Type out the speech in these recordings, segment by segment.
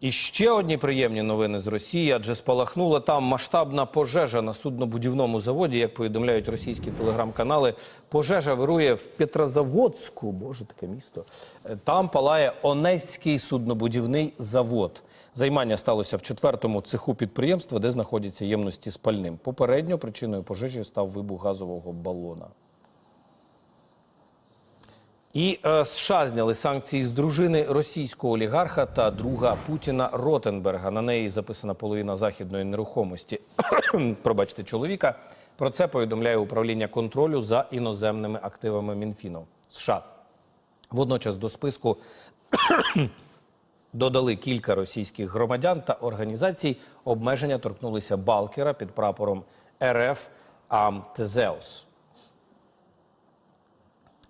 І ще одні приємні новини з Росії, адже спалахнула там масштабна пожежа на суднобудівному заводі. Як повідомляють російські телеграм-канали, пожежа вирує в Петрозаводську, боже таке місто. Е, Там палає Онеський суднобудівний завод. Займання сталося в четвертому цеху підприємства, де знаходяться ємності з пальним. Попередньо причиною пожежі став вибух газового балона. І е, США зняли санкції з дружини російського олігарха та друга Путіна Ротенберга. На неї записана половина західної нерухомості. Пробачте чоловіка. Про це повідомляє управління контролю за іноземними активами Мінфіну США. Водночас до списку додали кілька російських громадян та організацій. Обмеження торкнулися Балкера під прапором РФ Амтезеус.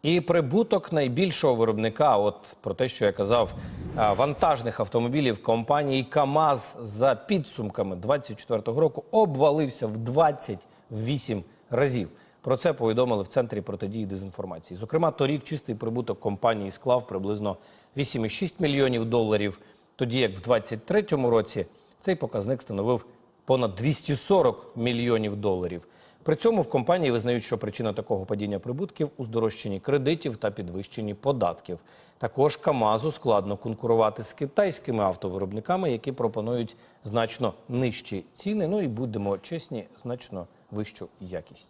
І прибуток найбільшого виробника, от про те, що я казав, вантажних автомобілів компанії КАМАЗ за підсумками 2024 року обвалився в 28 разів. Про це повідомили в центрі протидії дезінформації. Зокрема, торік чистий прибуток компанії склав приблизно 8,6 мільйонів доларів. Тоді як в 2023 році цей показник становив понад 240 мільйонів доларів. При цьому в компанії визнають, що причина такого падіння прибутків у здорожчанні кредитів та підвищенні податків. Також КАМАЗу складно конкурувати з китайськими автовиробниками, які пропонують значно нижчі ціни. Ну і будемо чесні, значно вищу якість.